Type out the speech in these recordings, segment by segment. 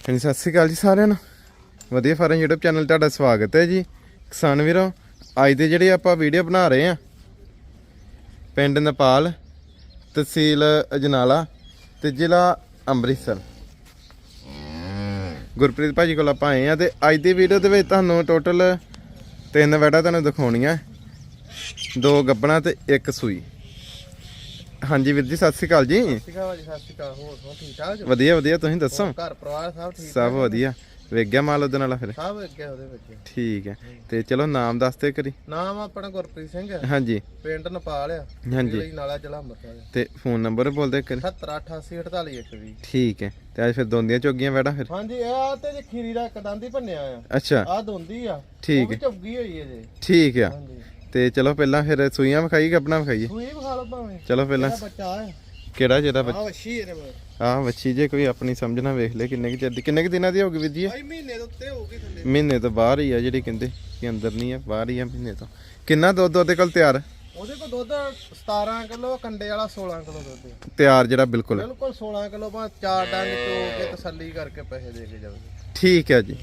ਹਾਂਜੀ ਸਤਿ ਸ਼੍ਰੀ ਅਕਾਲ ਜੀ ਸਾਰਿਆਂ ਨੂੰ। ਵਧੀਆ ਫਾਰਮ YouTube ਚੈਨਲ ਤੁਹਾਡਾ ਸਵਾਗਤ ਹੈ ਜੀ। ਕਿਸਾਨ ਵੀਰੋ, ਅੱਜ ਦੇ ਜਿਹੜੇ ਆਪਾਂ ਵੀਡੀਓ ਬਣਾ ਰਹੇ ਆ ਪਿੰਡ ਨੇਪਾਲ, ਤਹਿਸੀਲ ਅਜਨਾਲਾ ਤੇ ਜ਼ਿਲ੍ਹਾ ਅੰਮ੍ਰਿਤਸਰ। ਗੁਰਪ੍ਰੀਤ ਭਾਜੀ ਕੋਲ ਆਪਾਂ ਆਏ ਆ ਤੇ ਅੱਜ ਦੀ ਵੀਡੀਓ ਦੇ ਵਿੱਚ ਤੁਹਾਨੂੰ ਟੋਟਲ ਤਿੰਨ ਵੈੜਾ ਤੁਹਾਨੂੰ ਦਿਖਾਉਣੀਆਂ। ਦੋ ਗੱਬਣਾ ਤੇ ਇੱਕ ਸੂਈ। ਹਾਂਜੀ ਵੀਰ ਜੀ ਸਤਿ ਸ਼੍ਰੀ ਅਕਾਲ ਜੀ। ਸਤਿ ਸ਼੍ਰੀ ਅਕਾਲ ਜੀ ਸਤਿ ਸ਼੍ਰੀ ਅਕਾਲ। ਹੋਰ ਸਭ ਠੀਕ ਠਾਕ ਜੀ? ਵਧੀਆ ਵਧੀਆ ਤੁਸੀਂ ਦੱਸੋ? ਘਰ ਪਰਿਵਾਰ ਸਭ ਠੀਕ ਸਭ ਵਧੀਆ। ਵੇਖ ਗਿਆ ਮਾਲ ਉਹਦੇ ਨਾਲ ਫਿਰ? ਸਭ ਅੱਗੇ ਉਹਦੇ ਵਿੱਚ। ਠੀਕ ਹੈ। ਤੇ ਚਲੋ ਨਾਮ ਦੱਸਦੇ ਕਰੀ ਨਾਮ ਆਪਣਾ ਗੁਰਪ੍ਰੀਤ ਸਿੰਘ ਹੈ। ਹਾਂਜੀ। ਪਿੰਡ ਨੇਪਾਲ ਆ। ਹਾਂਜੀ। ਨਾਲਾ ਜ਼ਿਲ੍ਹਾ ਅੰਮ੍ਰਿਤਸਰ ਹੈ। ਤੇ ਫੋਨ ਨੰਬਰ ਬੋਲਦੇ ਕਰੀ 788848 ਠੀਕ ਹੈ। ਤੇ ਅੱਜ ਫਿਰ ਦੋਂਦੀਆਂ ਚੋਗੀਆਂ ਵੈੜਾ ਫਿਰ? ਹਾਂਜੀ ਇਹ ਆ ਤੇ ਜੇ ਖੀਰੀ ਦਾ ਇੱਕ ਦੰਦ ਹੀ ਭੰਨਿਆ ਆ। ਅੱਛਾ। ਆ ਦੋਂਦੀ ਆ। ਠੀਕ ਵੀ ਚੁੱਗੀ ਹੋਈ ਹੈ ਜੀ। ਠੀਕ ਆ। ਹਾਂਜੀ। ਤੇ ਚਲੋ ਪਹਿਲਾਂ ਫਿਰ ਸੂਈਆਂ ਵਿਖਾਈ ਕਿ ਆਪਣਾ ਵਿਖਾਈਏ? ਸੂਈ ਵਿਖਾ ਲਓ ਭਾਵੇਂ। ਚਲੋ ਪਹਿਲਾਂ ਇਹਦਾ ਬੱਚਾ ਕਿਹੜਾ ਜਿਹੜਾ ਆ ਵੱਛੀ ਇਹਦੇ ਮਗਰ ਆ ਬੱਚੀ ਜੇ ਕੋਈ ਆਪਣੀ ਸਮਝਣਾ ਵੇਖ ਲੈ ਕਿੰਨੇ ਕਿ ਚਿਰ ਦੀ ਕਿੰਨੇ ਕਿ ਦਿਨਾਂ ਦੀ ਹੋਗੀ ਵੀਰ ਜੀ ਇਹ? ਆਈ ਮਹੀਨੇ ਦੇ ਉੱਤੇ ਹੋਊਗੀ ਥੱਲੇ। ਮਹੀਨੇ ਤੋਂ ਬਾਹਰ ਹੀ ਆ ਜਿਹੜੀ ਕਹਿੰਦੇ ਕਿ ਅੰਦਰ ਨਹੀਂ ਆ ਬਾਹਰ ਹੀ ਆ ਮਹੀਨੇ ਤੋਂ। ਕਿੰਨਾ ਦੁੱਧ ਉਹਦੇ ਕੋਲ ਤਿਆਰ? ਉਹਦੇ ਕੋਲ ਦੁੱਧ 17 ਕਿਲੋ ਕੰਡੇ ਵਾਲਾ 16 ਕਿਲੋ ਦੁੱਧ ਹੈ। ਤਿਆਰ ਜਿਹੜਾ ਬਿਲਕੁਲ। ਬਿਲਕੁਲ 16 ਕਿਲੋ ਬਾ ਚਾਰ ਡੰਗ ਚੋ ਕੇ ਤਸੱਲੀ ਕਰਕੇ ਪੈਸੇ ਦੇ ਕੇ ਜਾਊਗੀ ਠੀਕ ਹੈ ਜੀ।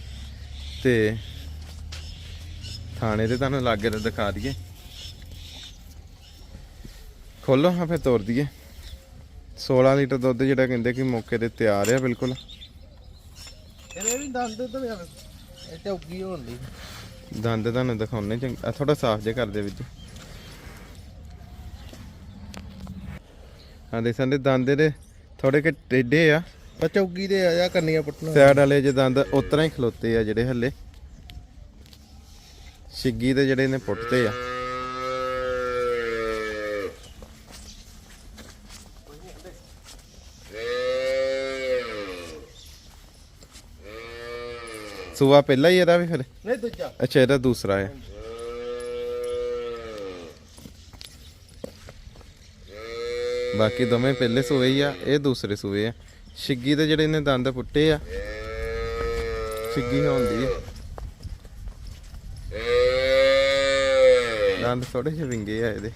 ਤੇ ਥਾਣੇ ਤੇ ਤੁਹਾਨੂੰ ਲਾਗੇ ਤੇ ਦਿਖਾ ਦਈਏ। ਖੋਲੋ ਹਾਂ ਫੇ ਤੋੜ ਦਈਏ। 16 ਲੀਟਰ ਦੁੱਧ ਜਿਹੜਾ ਕਹਿੰਦੇ ਕਿ ਮੌਕੇ ਤੇ ਤਿਆਰ ਆ ਬਿਲਕੁਲ। ਇਹਦੇ ਵੀ ਦੰਦ ਤੇ ਵੀ ਇਹ ਚੌਕੀ ਹੋਣ ਦੀ ਦੰਦ ਤੁਹਾਨੂੰ ਦਿਖਾਉਣੇ ਚੰਗਾ ਥੋੜਾ ਸਾਫ਼ ਜੇ ਕਰਦੇ ਵਿੱਚ। ਹਾਂ ਦੇ ਸੰਦੇ ਦੰਦ ਦੇ ਥੋੜੇ ਕਿ ਟੇਢੇ ਆ। ਪਰ ਚੌਕੀ ਦੇ ਆ ਜਾ ਕੰਨੀਆਂ ਪੁੱਟਣਾ ਸਾਈਡ ਵਾਲੇ ਜੇ ਦੰਦ ਉਤਰਾ ਹੀ ਖਲੋਤੇ ਆ ਜਿਹੜੇ ਹੱਲੇ। ਛਿੱਗੀ ਦੇ ਜਿਹੜੇ ਨੇ ਪੁੱਟਦੇ ਆ। ਸੂਆ ਪਹਿਲਾ ਹੀ ਇਹਦਾ ਵੀ ਫਿਰ? ਨਹੀਂ ਦੂਜਾ। ਅੱਛਾ ਇਹਦਾ ਦੂਸਰਾ ਹੈ ਬਾਕੀ ਦੋਵੇਂ ਪਹਿਲੇ ਸੂਏ ਹੀ ਆ ਇਹ ਦੂਸਰੇ ਸੂਏ ਆ। ਛਿੱਗੀ ਦੇ ਜਿਹੜੇ ਨੇ ਦੰਦ ਪੁੱਟੇ ਆ ਛਿੱਗੀ ਹੁੰਦੀ ਆ। ਦੰਦ ਥੋੜੇ ਜਿਹੇ ਵਿੰਗੇ ਆ ਇਹਦੇ।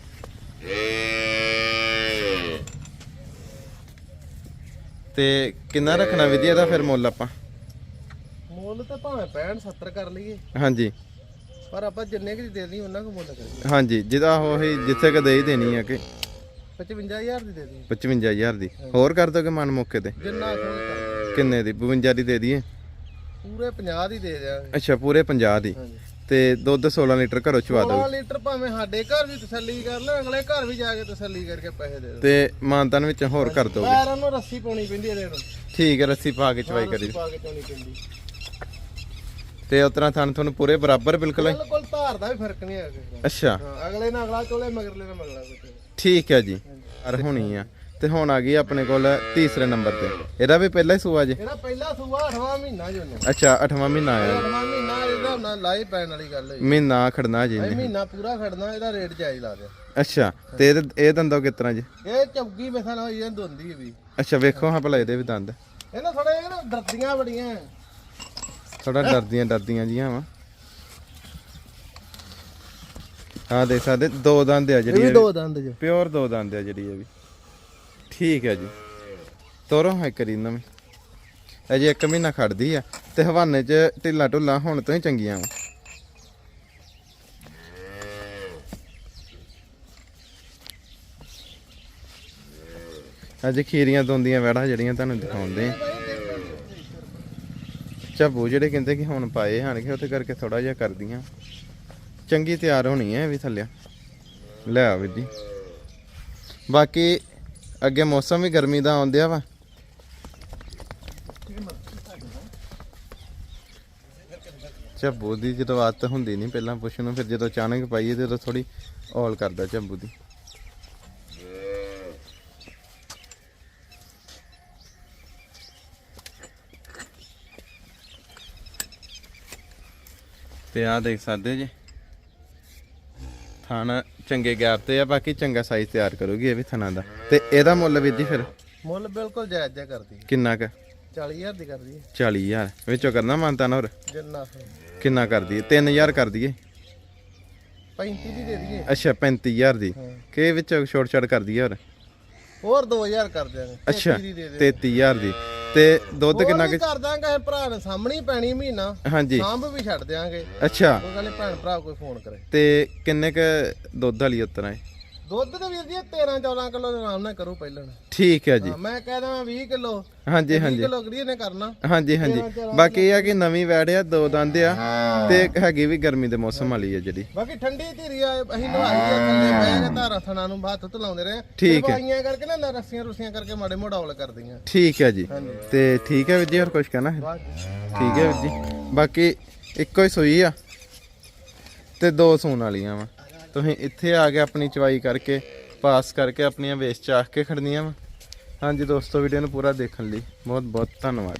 ਤੇ ਕਿੰਨਾ ਰੱਖਣਾ ਵਿਧੀ ਇਹਦਾ ਫਿਰ ਮੁੱਲ ਆਪਾਂ? ਮੁੱਲ ਤਾਂ ਭਾਵੇਂ 65 70 ਕਰ ਲਈਏ। ਹਾਂਜੀ। ਪਰ ਆਪਾਂ ਜਿੰਨੇ ਕੁ ਦੀ ਦੇ ਦੇਣੀ ਉਹਨਾਂ ਕੁ ਮੁੱਲ ਕਰੀਏ। ਹਾਂਜੀ ਜਿਹਦਾ ਉਹ ਜਿੱਥੇ ਕਦੇ ਹੀ ਦੇਣੀ ਆ ਕਿ। 55000 ਦੀ ਦੇ ਦੇਣੀ 55000 ਦੀ। ਹੋਰ ਕਰ ਦੋਗੇ ਮਨ ਮੌਕੇ ਤੇ? ਜਿੰਨਾ ਕਿੰਨੇ ਦੀ? 52 ਦੀ ਦੇ ਦਈਏ? ਪੂਰੇ 50 ਦੀ ਦੇ ਦਿਆਂਗੇ। ਅੱਛਾ ਪੂਰੇ 50 ਦੀ। ਤੇ ਦੁੱਧ 16 ਲੀਟਰ ਘਰੋਂ ਚਵਾ 16 ਦੋਗੇ ਲੀਟਰ ਭਾਵੇਂ ਸਾਡੇ ਘਰ ਵੀ ਤਸੱਲੀ ਕਰ ਲੈ ਅਗਲੇ ਘਰ ਵੀ ਜਾ ਕੇ ਤਸੱਲੀ ਕਰਕੇ ਪੈਸੇ ਦੇ ਦੋ ਤੇ ਮਾਨਤਨ ਵਿੱਚ ਹੋਰ ਕਰ ਦੋਗੇ ਪੈਰਾਂ ਨੂੰ ਰੱਸੀ ਪਾਉਣੀ ਪੈਂਦੀ ਇਹਦੇ ਨੂੰ ਠੀਕ ਹੈ ਰੱਸੀ ਪਾ ਕੇ ਚਵਾਈ ਕਰੀ ਰੱਸੀ ਪਾ ਕੇ ਚੋਣੀ ਪੈਂਦੀ। ਤੇ ਉਤਰਾ ਥਣ ਤੁਹਾਨੂੰ ਪੂਰੇ ਬਰਾਬਰ ਬਿਲਕੁਲ ਹੈ? ਬਿਲਕੁਲ ਧਾਰ ਦਾ ਵੀ ਫ਼ਰਕ ਨਹੀਂ ਹੈ ਕਿਸੇ ਦਾ। ਅੱਛਾ ਅਗਲੇ ਨਾਲ ਅਗਲਾ ਚੋਲੇ ਮਗਰਲੇ ਨਾਲ ਮਗਲਾ ਠੀਕ ਹੈ ਜੀ। ਅਰ ਹੋਣੀ ਆ। ਤੇ ਹੁਣ ਆ ਗਈ ਆਪਣੇ ਕੋਲ ਤੀਸਰੇ ਨੰਬਰ ਤੇ। ਇਹਦਾ ਵੀ ਪਹਿਲਾ ਹੀ ਸੂਆ ਜੇ? ਇਹਦਾ ਪਹਿਲਾ ਸੂਆ 8ਵਾਂ ਮਹੀਨਾ ਜੋ ਨੇ ਅੱਛਾ 8ਵਾਂ ਮਹੀਨਾ ਆਇਆ। 8ਵਾਂ ਮਹੀਨਾ ਇਹਦਾ ਨਾ ਲਾਈ ਪੈਣ ਵਾਲੀ ਗੱਲ ਹੋਈ। ਮਹੀਨਾ ਖੜਨਾ ਜੀ ਇਹ ਮਹੀਨਾ ਪੂਰਾ ਖੜਨਾ ਇਹਦਾ ਰੇਟ ਜਾਇਜ਼ ਲਾ ਅੱਛਾ ਤੇ ਇਹਦੇ- ਇਹ ਦੰਦੋ ਤਰ੍ਹਾਂ ਜੀ? ਇਹ ਚੌਗੀ ਮਸਲ ਹੋਈ ਜਾਂ ਦੋਂਦੀ ਵੀ। ਅੱਛਾ ਵੇਖੋ ਹਾਂ ਭਲਾ ਇਹਦੇ ਵੀ ਦੰਦ। ਇਹ ਨਾ ਥੋੜੇ ਨਾ ਡਰਦੀਆਂ ਬੜੀਆਂ। ਥੋੜਾ ਡਰਦੀਆਂ ਡਰਦੀਆਂ ਜੀਆਂ ਵਾ। ਆ ਦੇਖ ਸਕਦੇ ਦੋ ਦੰਦ ਆ ਜਿਹੜੀ ਇਹ ਵੀ। ਦੰਦ ਜੋ। ਪਿਓਰ ਦੋ ਦੰਦ ਆ ਜਿਹੜੀ ਇਹ ਵੀ। ਠੀਕ ਹੈ ਜੀ। ਤੋਰੋ ਹੈ ਕਰੀ ਨਵੀਂ ਅਜੇ ਇੱਕ ਮਹੀਨਾ ਖੜਦੀ ਆ ਤੇ ਹਵਾਨੇ 'ਚ ਢਿੱਲਾ ਢੁੱਲਾ ਹੁਣ ਤੋਂ ਹੀ ਚੰਗੀਆਂ ਵਾ। ਅੱਜ ਖੀਰੀਆਂ ਦੋਂਦੀਆਂ ਵੜਾ ਜਿਹੜੀਆਂ ਤੁਹਾਨੂੰ ਦਿਖਾਉਂਦੇ ਆ। ਝੱਬੂ ਜਿਹੜੇ ਕਹਿੰਦੇ ਕਿ ਹੁਣ ਪਾਏ ਹਣਗੇ ਉਹਦੇ ਕਰਕੇ ਥੋੜਾ ਜਿਹਾ ਕਰਦੀਆਂ। ਚੰਗੀ ਤਿਆਰ ਹੋਣੀ ਹੈ ਵੀ ਥੱਲੇ। ਲੈ ਆ ਵੀਰ ਜੀ। ਬਾਕੀ ਅੱਗੇ ਮੌਸਮ ਵੀ ਗਰਮੀ ਦਾ ਆਉਂਦਿਆ ਵਾ। ਝੱਬੂ ਦੀ ਜਦੋਂ ਆਦਤ ਹੁੰਦੀ ਨਹੀਂ ਪਹਿਲਾਂ ਪੁੱਛ ਨੂੰ, ਫਿਰ ਜਦੋਂ ਅਚਾਨਕ ਪਾਈਏ ਤੇ ਉਦੋਂ ਥੋੜੀ ਔਲ ਕਰਦਾ ਝੱਬੂ ਦੀ। ਤੇ ਆ ਦੇਖ ਸਕਦੇ ਜੇ। ਥਾਣਾ ਚੰਗੇ ਗੈਪ ਤੇ ਆ ਬਾਕੀ ਚੰਗਾ ਸਾਈਜ਼ ਤਿਆਰ ਕਰੂਗੀ ਇਹ ਵੀ ਥਣਾ ਦਾ। ਤੇ ਇਹਦਾ ਮੁੱਲ ਵੀਰ ਜੀ ਫਿਰ? ਮੁੱਲ ਬਿਲਕੁਲ ਜਾਇਜ਼ ਜਿਹਾ ਕਰਦੀ ਕਿੰਨਾ ਕ? 40000 ਦੀ ਕਰਦੀ ਹੈ। 40000 ਵਿੱਚੋਂ ਕਰਨਾ ਮੰਨਤਾ ਨਾ ਹੋਰ? ਜਿੰਨਾ ਕਿੰਨਾ ਕਰ ਦਈਏ 3000 ਕਰ ਦਈਏ 35 ਦੀ ਦੇ ਦਈਏ। ਅੱਛਾ 35000 ਦੀ। ਕਿ ਵਿੱਚ ਛੋਟ ਛਾਟ ਕਰ ਦਈਏ ਹੋਰ ਹੋਰ 2000 ਕਰ ਦਿਆਂਗੇ। ਅੱਛਾ 33 ਦੀ ਦੇ ਦੇ 33000 ਦੀ। ਤੇ ਦੁੱਧ ਕਿੰਨਾ ਕਿ ਕਰ ਦਾਂਗੇ ਭਰਾ ਨੇ ਸਾਹਮਣੇ ਹੀ ਪੈਣੀ ਮਹੀਨਾ। ਹਾਂਜੀ। ਸਾਂਭ ਵੀ ਛੱਡ ਦਿਆਂਗੇ। ਅੱਛਾ। ਕੋਈ ਗੱਲ ਨੀ ਭੈਣ ਭਰਾ ਕੋਈ ਫੋਨ ਕਰੇ। ਤੇ ਕਿੰਨੇ ਕ ਦੁੱਧ ਵਾਲੀ ਉਤਰਾਂ ਹੈ ਦੁੱਧ ਤੇ ਵੀਰ ਜੀ 13 14 ਕਿਲੋ ਦੇ ਆਰਾਮ ਨਾਲ ਕਰੂ ਪਹਿਲਾਂ। ਠੀਕ ਹੈ ਜੀ। ਮੈਂ ਕਹਿ ਦਵਾਂ 20 ਕਿਲੋ। ਹਾਂਜੀ 20 ਹਾਂਜੀ। ਕਿਲੋ ਕਿਹੜੀ ਨੇ ਕਰਨਾ। ਹਾਂਜੀ ਹਾਂਜੀ। ਬਾਕੀ ਇਹ ਆ ਕਿ ਨਵੀਂ ਵੈੜ ਆ ਦੋ ਦੰਦ ਆ ਤੇ ਹੈਗੀ ਵੀ ਗਰਮੀ ਦੇ ਮੌਸਮ ਵਾਲੀ ਆ ਜਿਹੜੀ। ਬਾਕੀ ਠੰਡੀ ਧੀਰੀ ਆ ਅਸੀਂ ਨਵਾਈ ਆ ਥੱਲੇ ਬਹਿ ਕੇ ਧਾਰਾ ਥਣਾ ਨੂੰ ਹੱਥ ਧਲਾਉਂਦੇ ਰਹੇ। ਠੀਕ ਹੈ। ਦਵਾਈਆਂ ਕਰਕੇ ਨਾ ਰੱਸੀਆਂ ਰੁੱਸੀਆਂ ਕਰਕੇ ਮਾੜੇ ਮੋੜਾਵਲ ਕਰਦੀਆਂ। ਠੀਕ ਹੈ ਜੀ। ਤੇ ਠੀਕ ਹੈ ਵੀਰ ਜੀ ਹੋਰ ਕੁਝ ਕਹਿਣਾ ਹੈ। ਠੀਕ ਹੈ ਵੀਰ ਜੀ। ਬਾਕੀ ਇੱਕੋ ਹੀ ਸੂਈ ਆ ਤੇ ਦੋ ਸੂਣ ਵਾਲੀਆਂ ਵਾ। ਤੁਸੀਂ ਇੱਥੇ ਆ ਕੇ ਆਪਣੀ ਚਵਾਈ ਕਰਕੇ, ਪਾਸ ਕਰਕੇ ਆਪਣੀਆਂ ਵੇਚ ਚਾਖ ਕੇ ਖੜਨੀਆਂ ਵਾ। ਹਾਂਜੀ ਦੋਸਤੋ ਵੀਡੀਓ ਨੂੰ ਪੂਰਾ ਦੇਖਣ ਲਈ ਬਹੁਤ ਬਹੁਤ ਧੰਨਵਾਦ